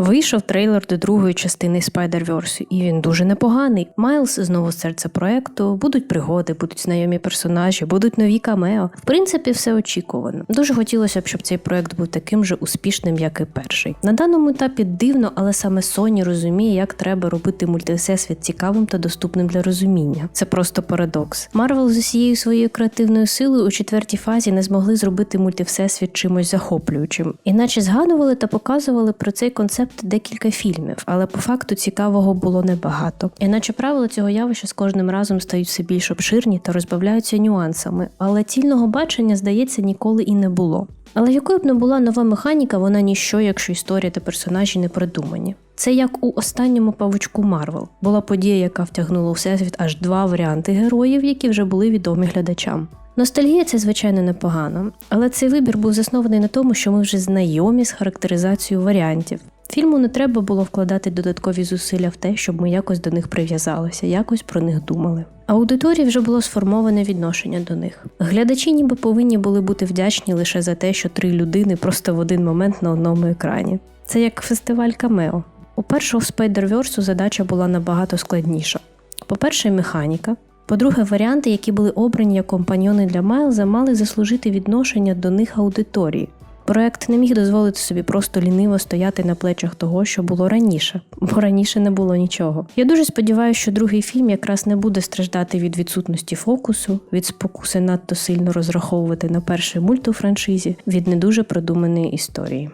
Вийшов трейлер до другої частини Spider-Verse, і він дуже непоганий. Майлз знову серце проекту, будуть пригоди, будуть знайомі персонажі, будуть нові камео. В принципі, все очікувано. Дуже хотілося б, щоб цей проект був таким же успішним, як і перший. На даному етапі дивно, але саме Sony розуміє, як треба робити мультивсесвіт цікавим та доступним для розуміння. Це просто парадокс. Марвел з усією своєю креативною силою у четвертій фазі не змогли зробити мультивсесвіт чимось захоплюючим, іначе згадували та показували про цей концепт декілька фільмів, але по факту цікавого було небагато. Іначе правила цього явища з кожним разом стають все більш обширні та розбавляються нюансами, але цільного бачення, здається, ніколи і не було. Але якою б не була нова механіка, вона ніщо, якщо історія та персонажі не придумані. Це як у останньому павучку Марвел була подія, яка втягнула у всесвіт аж два варіанти героїв, які вже були відомі глядачам. Ностальгія це звичайно непогано, але цей вибір був заснований на тому, що ми вже знайомі з характеризацією варіантів. Фільму не треба було вкладати додаткові зусилля в те, щоб ми якось до них прив'язалися, якось про них думали. Аудиторії вже було сформоване відношення до них. Глядачі ніби повинні були бути вдячні лише за те, що три людини просто в один момент на одному екрані. Це як фестиваль камео. У першого Spider-Verse задача була набагато складніша. По-перше, механіка. По-друге, варіанти, які були обрані як компаньйони для Майлза, мали заслужити відношення до них аудиторії. Проект не міг дозволити собі просто ліниво стояти на плечах того, що було раніше, бо раніше не було нічого. Я дуже сподіваюся, що другий фільм якраз не буде страждати від відсутності фокусу, від спокуси надто сильно розраховувати на перший мульт у франшизі, від не дуже продуманої історії.